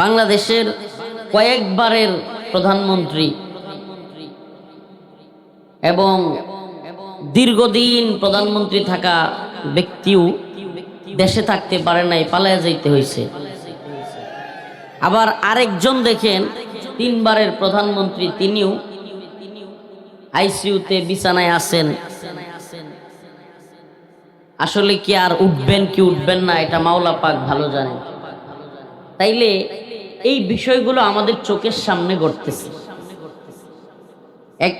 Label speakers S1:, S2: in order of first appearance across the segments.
S1: বাংলাদেশের কয়েকবারের প্রধানমন্ত্রী এবং দীর্ঘদিন প্রধানমন্ত্রী থাকা ব্যক্তিও দেশে থাকতে পারে নাই, পালায়া যাইতে হয়েছে আবার আরেকজন দেখেন, তিনবারের প্রধানমন্ত্রী তিনিও আইসিইউতে বিছানায় আছেন। আসলে কি আর উঠবেন কি উঠবেন না, এটা মাওলা পাক ভালো জানেন। তাইলে এই বিষয়গুলো আমাদের চোখের সামনে ঘটতেছে। এক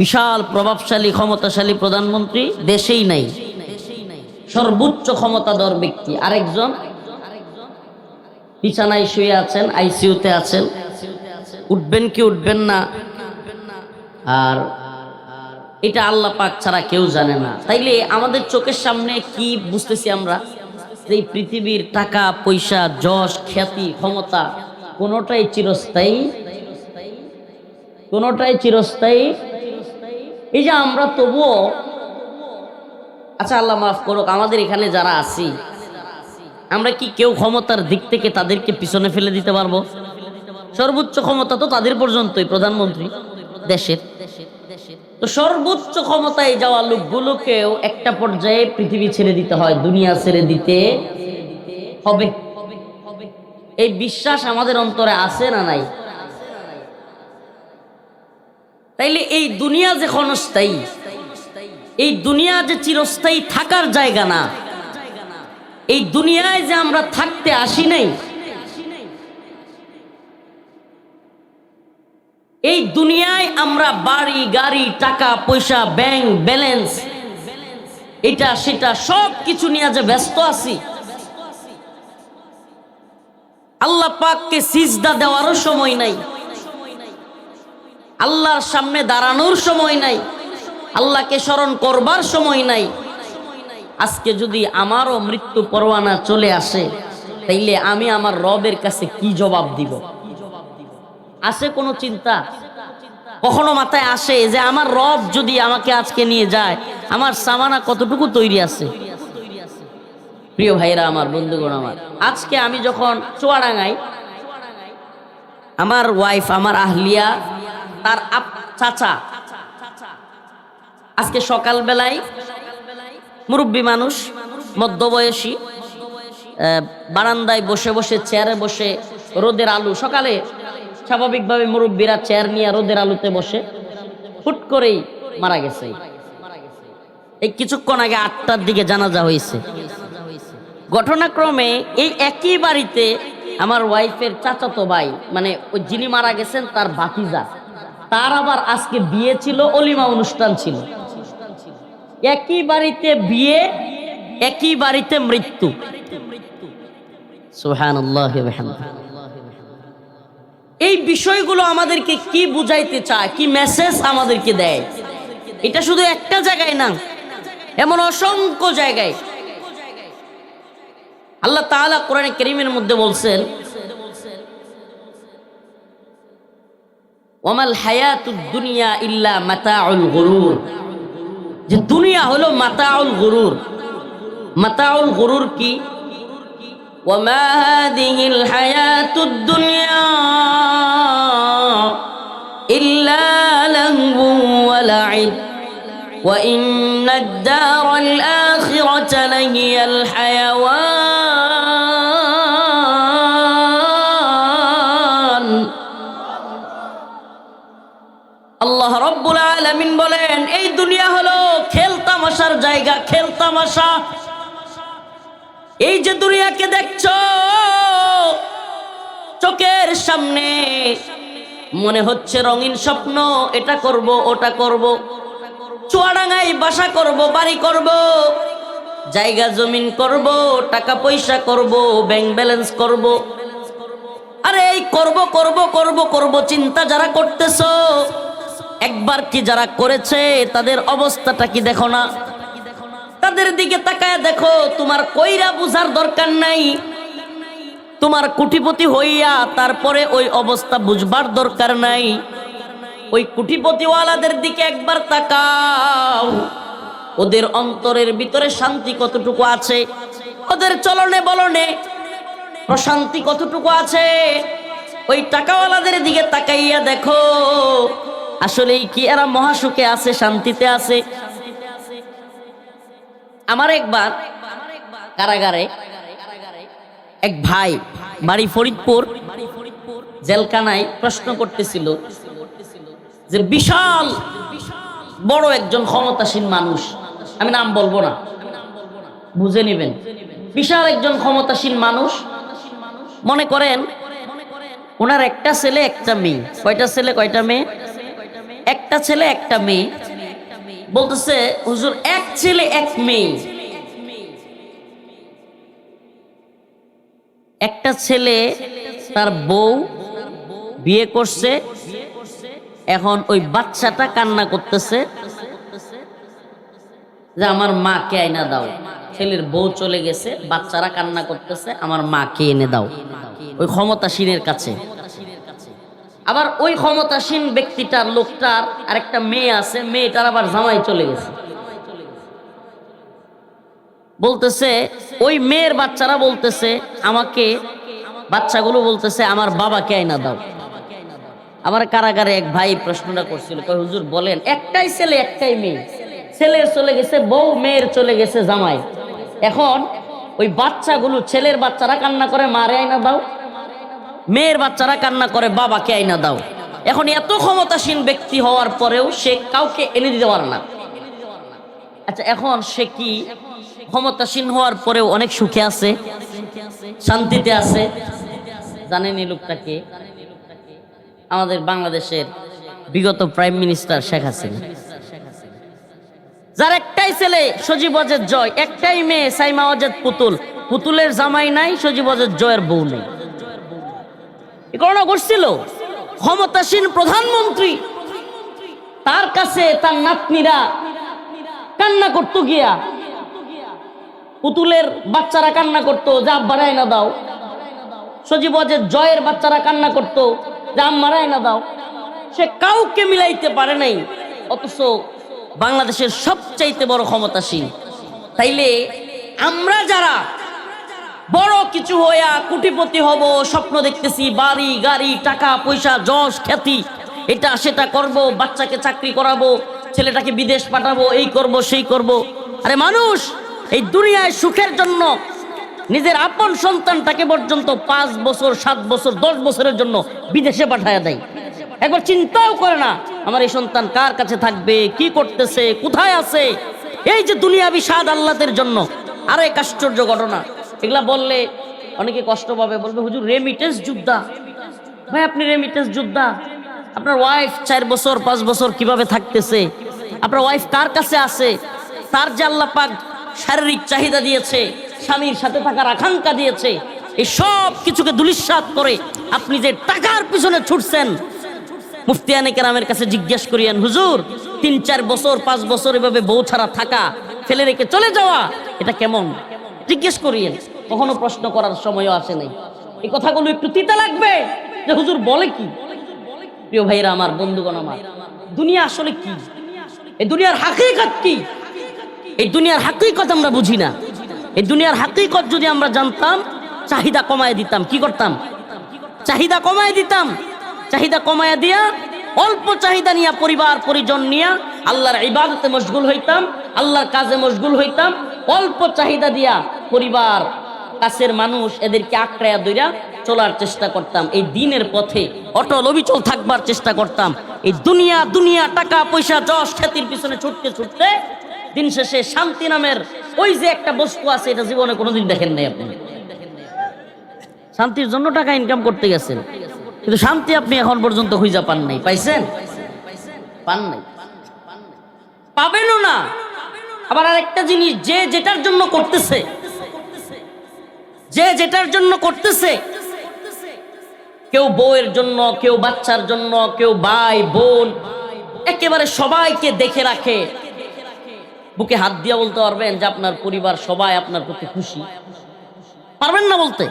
S1: বিশাল প্রভাবশালী, ক্ষমতাশালী প্রধানমন্ত্রী দেশেই নাই, সর্বোচ্চ ক্ষমতাধর ব্যক্তি। আরেকজন বিছানায় শুয়ে আছেন, আইসিইউতে আছেন। উঠবেন কি উঠবেন না? আর এটা আল্লাহ পাক ছাড়া কেউ জানে না। তাইলে আমাদের চোখের সামনে কি বুঝতেছি আমরা? এই পৃথিবীর টাকা, পয়সা, যশ, খ্যাতি, ক্ষমতা কোনোটাই চিরস্থায়ী? কোনোটাই চিরস্থায়ী? এই যে আমরা তবুও আচ্ছা আল্লাহ মাফ করুক, আমাদের এখানে যারা আছি, আমরা কি কেউ ক্ষমতার দিক থেকে তাদেরকে পিছনে ফেলে দিতে পারব? সর্বোচ্চ ক্ষমতা তো তাদের পর্যন্তই, প্রধানমন্ত্রী, দেশের। তো সর্বোচ্চ ক্ষমতায় যাওয়া লোকগুলোকেও একটা পর্যায়ে পৃথিবী ছেড়ে দিতে হয়, দুনিয়া ছেড়ে দিতে হবে। এই বিশ্বাস আমাদের অন্তরে আছে না নাই? তাইলে এই দুনিয়া যে ক্ষণস্থায়ী, এই দুনিয়া যে চিরস্থায়ী থাকার জায়গা না, এই দুনিয়ায় যে আমরা থাকতে আসি নাই এই দুনিয়ায় আমরা বাড়ি, গাড়ি, টাকা, পয়সা, ব্যাংক, ব্যালেন্স, এটা, সেটা, সব কিছু নিয়ে যে ব্যস্ত আছি। আল্লাহ পাককে সিজদা দেওয়ারও সময় নাই। আল্লাহর সামনে দাঁড়ানোর সময় নাই। আল্লাহকে স্মরণ করবার সময় নাই। আজকে যদি আমারও মৃত্যু পরোয়ানা চলে আসে, তাইলে আমি আমার রবের কাছে কি জবাব দিব? আসে কোনো চিন্তা? কখনো মাথায় আসে যে আমার রব যদি আমাকে আজকে নিয়ে যায়, আমার সামানা কতটুকু তৈরি আছে? প্রিয় ভাইরা আমার, বন্ধুগণ আমার, আজকে আমি যখন চুয়াডাঙ্গাই আমার ওয়াইফ আমার আহলিয়া, তার আপ, চাচা, আজকে সকালবেলায় মুরব্বী মানুষ, মধ্যবয়সী বারান্দায় বসে বসে চেয়ারে বসে, রোদের আলু, সকালে স্বাভাবিকভাবে মুরব্বীরা চেয়ার নিয়ে রোদের আলুতে বসে, হুট করেই মারা গেছে। এই কিছুক্ষণ আগে আটটার দিকে জানাজা হয়েছে। ঘটনাক্রমে এই একই বাড়িতে আমার ওয়াইফের চাচাতো ভাই মানে ওই যিনি মারা গেছেন তার বাতিজা তার আবার আজকে বিয়ে ছিল, অলিমা অনুষ্ঠান ছিল। একই বাড়িতে বিয়ে, একই বাড়িতে মৃত্যু। ওয়া বিহামদিহি। এই বিষয়গুলো আমাদেরকে কি বুঝাইতে চায়, কি মেসেজ আমাদেরকে দেয়? এটা শুধু একটা জায়গায় না, এমন অসংখ্য জায়গায়। আল্লাহ তাআলা কোরআনে কারীমের মধ্যে বলছেন, ওয়ামাল হায়াতুদ দুনিয়া ইল্লা মাতাউল গুরুর। যে দুনিয়া হলো মাতাউল গুরুর। মাতাউল গুরুর কি? وما هذه الحياة الدنيا إلا لهو ولعب وإن الدار الآخرة لهي الحيوان আল্লাহ রব্বুল আলামিন বলেন এই দুনিয়া হলো খেল তামাশার জায়গা খেল তামাশা এই যে দুনিয়াকে দেখছ, চোখের সামনে, মনে হচ্ছে রঙিন স্বপ্ন, এটা করব, ওটা করব। চুয়াডাঙ্গায় বাসা করব, বাড়ি করব, জায়গা জমিন করব, টাকা পয়সা করব, ব্যাংক ব্যালেন্স করব। আরে এই করব করব করব করব, চিন্তা যারা করতেছো, একবার কি যারা করেছে, তাদের অবস্থাটা কি দেখো না? তাদের দিকে তাকায় দেখো, তোমার কইরা বুঝার দরকার নাই। তোমার কুটিপতি হইয়া তারপরে ওই অবস্থা বুঝবার দরকার নাই। ওই কুটিপতিওয়ালাদের দিকে একবার তাকাও। ওদের অন্তরের ভিতরে শান্তি কতটুকু আছে? ওদের চলনে বলনে প্রশান্তি কতটুকু আছে? ওই টাকাওয়ালাদের দিকে তাকাইয়া দেখো আসলে কি এরা মহাসুখে আছে, শান্তিতে আছে? আমার একবার কারাগারে এক ভাই বাড়ি ফরিদপুর জেলখানায় প্রশ্ন করতেছিল যে বিশাল বড় একজন ক্ষমতাসীন মানুষ, আমি নাম বলব না, বুঝে নেবেন। বিশাল একজন ক্ষমতাসীন মানুষ, মনে করেন ওনার একটা ছেলে, একটা মেয়ে। কয়টা ছেলে, কয়টা মেয়ে? একটা ছেলে, একটা মেয়ে। বলতেছে, হুজুর, এক ছেলে, এক মেয়ে। একটা ছেলে তার বউ বিয়ে করছে, এখন ওই বাচ্চাটা কান্না করতেছে, যে আমার মাকে আইনা দাও। ছেলের বউ চলে গেছে, বাচ্চারা কান্না করতেছে, আমার মাকে এনে দাও। ওই ক্ষমতাসীনের কাছে। আবার ওই ক্ষমতাসীন ব্যক্তিটার, লোকটার আরেকটা মেয়ে আছে, মেয়েটার আবার জামাই চলে গেছে। বলতেছে, ওই মেয়ের বাচ্চারা বলতেছে, আমাকে বাচ্চাগুলো বলতেছে, আমার বাবাকে আইনা দাও। আমার কারাগারে এক ভাই প্রশ্নটা করছিল কই হুজুর, বলেন, একটাই ছেলে, একটাই মেয়ে। ছেলের চলে গেছে বউ, মেয়ের চলে গেছে জামাই। এখন ওই বাচ্চাগুলো, ছেলের বাচ্চারা কান্না করে, মারে আইনা দাও। মেয়ের বাচ্চারা কান্না করে, বাবাকে আইনা দাও। এখন এত ক্ষমতাসীন ব্যক্তি হওয়ার পরেও সে কাউকে এনে দিতে পারে না। আচ্ছা এখন সে কি ক্ষমতাসীন হওয়ার পরেও অনেক সুখে আছে, শান্তিতে আছে? জানেন লোকটাকে আমাদের বাংলাদেশের বিগত প্রাইম মিনিস্টার শেখ হাসিনা। যার একটাই ছেলে, সজীব অজের জয়, একটাই মেয়ে, সাইমা অজেদ পুতুল। পুতুলের জামাই নাই, সজীব অজের জয়ের বউ নেই। ঘটনা ঘটছিল। ক্ষমতাসীন প্রধানমন্ত্রী তার কাছে তার নাতনিরা কান্না করতো গিয়া, পুতুলের বাচ্চারা কান্না করতো, যা বাড়ায় না দাও। সজীব অজের জয়ের বাচ্চারা কান্না করতো, যা মারায় না দাও। সে কাউকে মিলাইতে পারে নাই, অথচ বাংলাদেশের সবচাইতে বড় ক্ষমতাসীন। তাইলে আমরা যারা বড় কিছু হইয়া কুটিপতি হব, স্বপ্ন দেখতেছি, বাড়ি, গাড়ি, টাকা, পয়সা, যশ, খ্যাতি। এটা, সেটা করব, বাচ্চাকে চাকরি করাবো, ছেলেটাকে বিদেশ পাঠাবো, এই করব, সেই করব। আরে মানুষ, এই দুনিয়ায় সুখের জন্য, নিজের আপন সন্তানটাকে পর্যন্ত পাঁচ বছর, সাত বছর, দশ বছরের জন্য বিদেশে পাঠায় দেয়। একবার চিন্তাও করে না, আমার এই সন্তান কার কাছে থাকবে, কি করতেছে, কোথায় আছে? এই যে দুনিয়াবি স্বাদ আল্লাদের জন্য আরও এক আশ্চর্য ঘটনা। এগুলা বললে অনেকে কষ্ট পাবে, বলবে, হুজুর রেমিটেন্স যোদ্ধা। ভাই, আপনি রেমিটেন্স যোদ্ধা? আপনার ওয়াইফ চার বছর, পাঁচ বছর কীভাবে থাকতেছে? আপনার ওয়াইফ কার কাছে আছে? তার যে পাক শারীরিক চাহিদা দিয়েছে, স্বামীর সাথে থাকার আকাঙ্ক্ষা দিয়েছে, এই সব কিছুকে দুলিশ্বাত করে আপনি যে টাকার পিছনে ছুটছেন মুফতিয়ানে কেরামের কাছে জিজ্ঞেস করিয়েন, হুজুর, তিন চার বছর, পাঁচ বছর এভাবে বউ ছাড়া থাকা, ফেলে রেখে চলে যাওয়া, এটা কেমন? জিজ্ঞেস করিয়েন, কখনো প্রশ্ন করার সময়ও আসে নাই। এই কথাগুলো একটু তিতা লাগবে যে হুজুর বলে কি? প্রিয় ভাইরা আমার, বন্ধুগণ আমার, দুনিয়া আসলে কি? এই দুনিয়ার হাকিকত কি? এই দুনিয়ার হাকিকত আমরা বুঝি না। এই দুনিয়ার হাকিকত যদি আমরা জানতাম, চাহিদা কমায় দিতাম, কি করতাম? চাহিদা কমায় দিতাম। চাহিদা কমায় দিয়া, অল্প চাহিদা নিয়ে, পরিবার, পরিজন নিয়া, আল্লাহর ইবাদতে মশগুল হইতাম, আল্লাহর কাজে মশগুল হইতাম, অল্প চাহিদা দিয়া পরিবার, কাছের মানুষ এদেরকে আঁকড়ায়া দইরা চলার চেষ্টা করতাম। এই দিনের পথে অটল অবিচল থাকবার চেষ্টা করতাম। এই দুনিয়া দুনিয়া, টাকা, পয়সা, যশ, খ্যাতির পিছনে ছুটতে ছুটতে দিন শেষে শান্তি নামের ওই যে একটা বস্তু আছে, এটা জীবনে কোনোদিন দেখেন নাই আপনি। শান্তির জন্য টাকা ইনকাম করতে গেছেন। কিন্তু শান্তি আপনি এখন পর্যন্ত খুঁজা পান নাই। পাইছেন? পান নাই। পাবেনও না। আবার আরেকটা জিনিস, যে যেটার জন্য করতেছে যে যেটার জন্য করতেছে, কেউ বউয়ের জন্য, কেউ বাচ্চার জন্য, কেউ ভাই, বোন, একেবারে সবাইকে দেখে রাখে। বুকে হাত দিয়ে বলতে পারবেন যে আপনার পরিবার সবাই আপনার প্রতি খুশি। পারবেন না বলতে?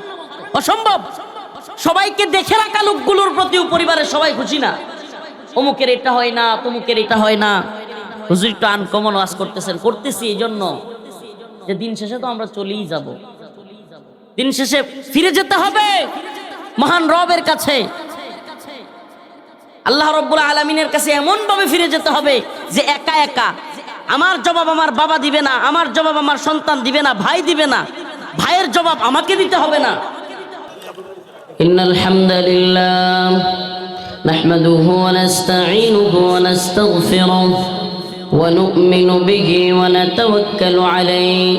S1: অসম্ভব। সবাইকে দেখে রাখা লোকগুলোর প্রতিও পরিবারের সবাই খুশি না। অমুকের এটা হয় না, তমুকের এটা হয় না। হুজুর একটু আনকমন ওয়াজ করতেছেন, করতেছি এই জন্য। যে দিন শেষে তো আমরা চলেই যাব। দিন শেষে ফিরে যেতে হবে মহান রবের কাছে আল্লাহ রব্বুল আলমিনের কাছে এমনভাবে ফিরে যেতে হবে যে একা একা আমার জবাব আমার বাবা দিবে না আমার জবাব আমার সন্তান দিবে না ভাই দিবে না ভাইয়ের জবাব আমাকে দিতে হবে না إن الحمد لله نحمده ونستعينه ونستغفره ونؤمن به ونتوكل عليه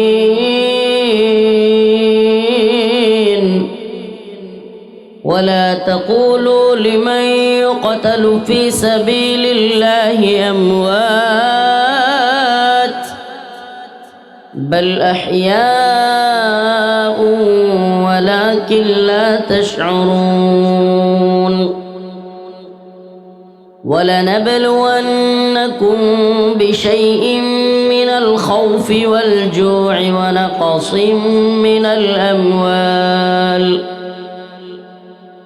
S1: ولا تقولوا لمن يقتل في سبيل الله أموات بل أحياء ولكن لا تشعرون ولنبلونكم بشيء من الخوف والجوع ونقص من الأموال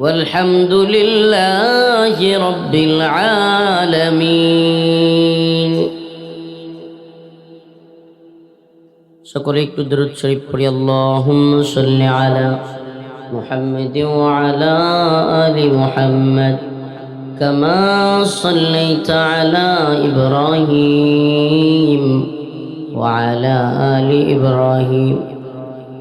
S1: والحمد لله رب العالمين সকলে একটু দরুদ শরীফ পড়ি আল্লাহুম্মা সাল্লি আলা محمد وعلى آل محمد كما صليت على إبراهيم وعلى آل إبراهيم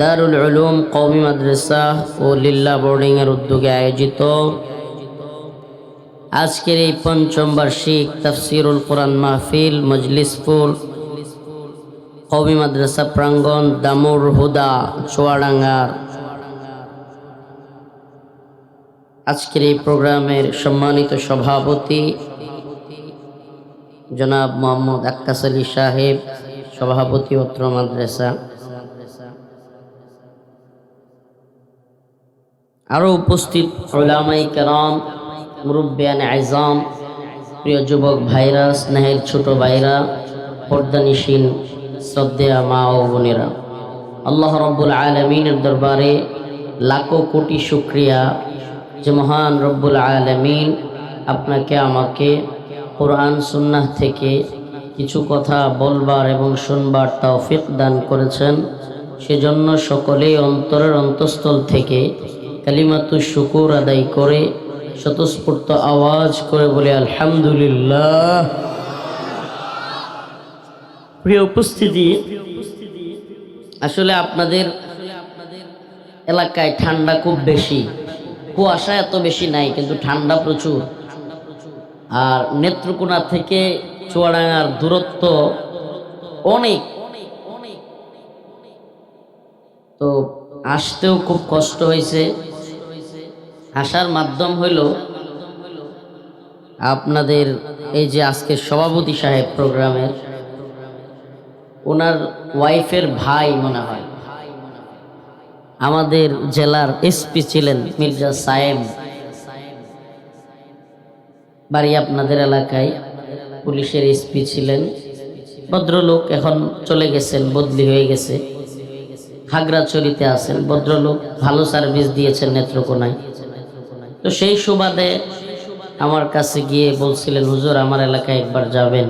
S1: দারুল উলুম কওমি মাদ্রাসা ও লিল্লা বোর্ডিং এর উদ্যোগে আয়োজিত আজকের এই পঞ্চম বার্ষিক তাফসিরুল কোরআন মাহফিল মজলিসপুর কওমি মাদ্রাসা প্রাঙ্গণ দামুর হুদা, চুয়াডাঙ্গার। আজকের এই প্রোগ্রামের সম্মানিত সভাপতি জনাব মোহাম্মদ আক্কাস আলী সাহেব, সভাপতি অত্র মাদ্রাসা। আরও উপস্থিত ওলামাই কেরাম, মুরব্বিয়ান আইজাম প্রিয় যুবক ভাইরা, স্নেহের ছোট ভাইরা, পর্দানিসীন, শ্রদ্ধেয়া মা ও বোনেরা। আল্লাহ রব্বুল আলমিনের দরবারে লাখো কোটি শুক্রিয়া যে মহান রব্বুল আলমিন আপনাকে, আমাকে কোরআন, সুন্নাহ থেকে কিছু কথা বলবার এবং শুনবার তৌফিক দান করেছেন। সেজন্য সকলেই অন্তরের অন্তঃস্থল থেকে কালিমাতু শুকুর আদায় করে, স্বতঃস্ফূর্ত আওয়াজ করে বলে, আলহামদুলিল্লাহ। প্রিয় উপস্থিতি, আসলে আপনাদের এলাকায় ঠান্ডা খুব বেশি। কুয়াশা এত বেশি নাই, কিন্তু ঠান্ডা প্রচুর। আর নেত্রকোনা থেকে চুয়াডাঙ্গার দূরত্ব অনেক। তো আসতেও খুব কষ্ট হয়েছে। আসার মাধ্যম হইল আপনাদের এই যে আজকে সভাপতি সাহেব প্রোগ্রামের, ওনার ওয়াইফের ভাই মনে হয়। আমাদের জেলার এসপি ছিলেন মির্জা সায়েম। বাড়ি আপনাদের এলাকায় পুলিশের এসপি ছিলেন। ভদ্রলোক এখন চলে গেছেন, বদলি হয়ে গেছে। খাগড়াছড়িতে আছেন, ভদ্রলোক ভালো সার্ভিস দিয়েছেন নেত্রকোনায়। তো সেই সুবাদে আমার কাছে গিয়ে বলছিলেন, হুজুর, আমার এলাকায় একবার যাবেন।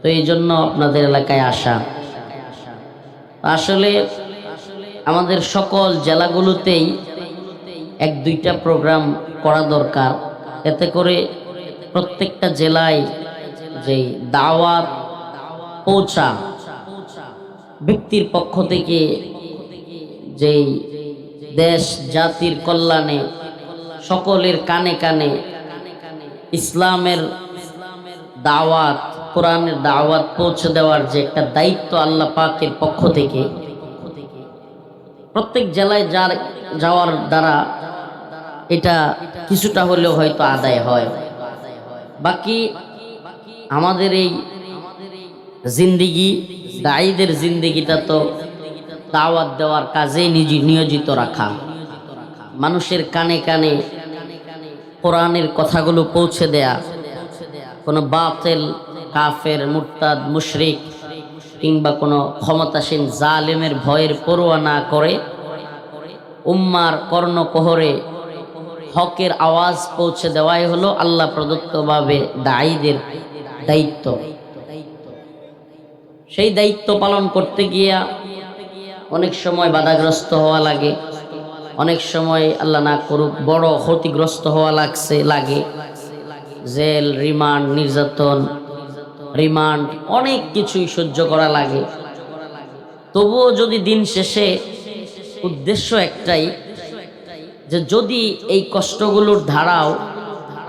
S1: তো এই জন্য আপনাদের এলাকায় আসা। আসলে আমাদের সকল জেলাগুলোতেই এক দুইটা প্রোগ্রাম করা দরকার। এতে করে প্রত্যেকটা জেলায় যেই দাওয়াত পৌঁছা, ব্যক্তির পক্ষ থেকে যেই দেশ জাতির কল্যাণে সকলের কানে কানে ইসলামের দাওয়াত, কোরআনের দাওয়াত পৌঁছে দেওয়ার যে একটা দায়িত্ব আল্লাহ পাকের পক্ষ থেকে, প্রত্যেক জেলায় যার যাওয়ার দ্বারা এটা কিছুটা হলেও হয়তো আদায় হয়। বাকি আমাদের এই জিন্দিগি দায়ীদের জিন্দিগিটা তো দাওয়াত দেওয়ার কাজে নিজে নিয়োজিত রাখা। মানুষের কানে কানে কোরআনের কথাগুলো পৌঁছে দেয়া। কোনো বাতেল, কাফের, মুরতাদ, মুশরিক কিংবা কোনো ক্ষমতাসীন জালেমের ভয়ের পরোয়া না করে উম্মার কর্ণকোহরে হকের আওয়াজ পৌঁছে দেওয়াই হলো আল্লাহ প্রদত্তভাবে দায়ীদের দায়িত্ব। সেই দায়িত্ব পালন করতে গিয়া অনেক সময় বাধাগ্রস্ত হওয়া লাগে। অনেক সময় আল্লাহ না করুক বড় ক্ষতিগ্রস্ত হওয়া লাগছে, লাগে। জেল, রিমান্ড, নির্যাতন, রিমান্ড, অনেক কিছুই সহ্য করা লাগে। তবুও যদি দিন শেষে উদ্দেশ্য একটাই, যে যদি এই কষ্টগুলোর ধারাও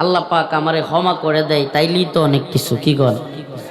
S1: আল্লাহ পাক আমারে ক্ষমা করে দেয়, তাইলেই তো অনেক কিছু, কি কর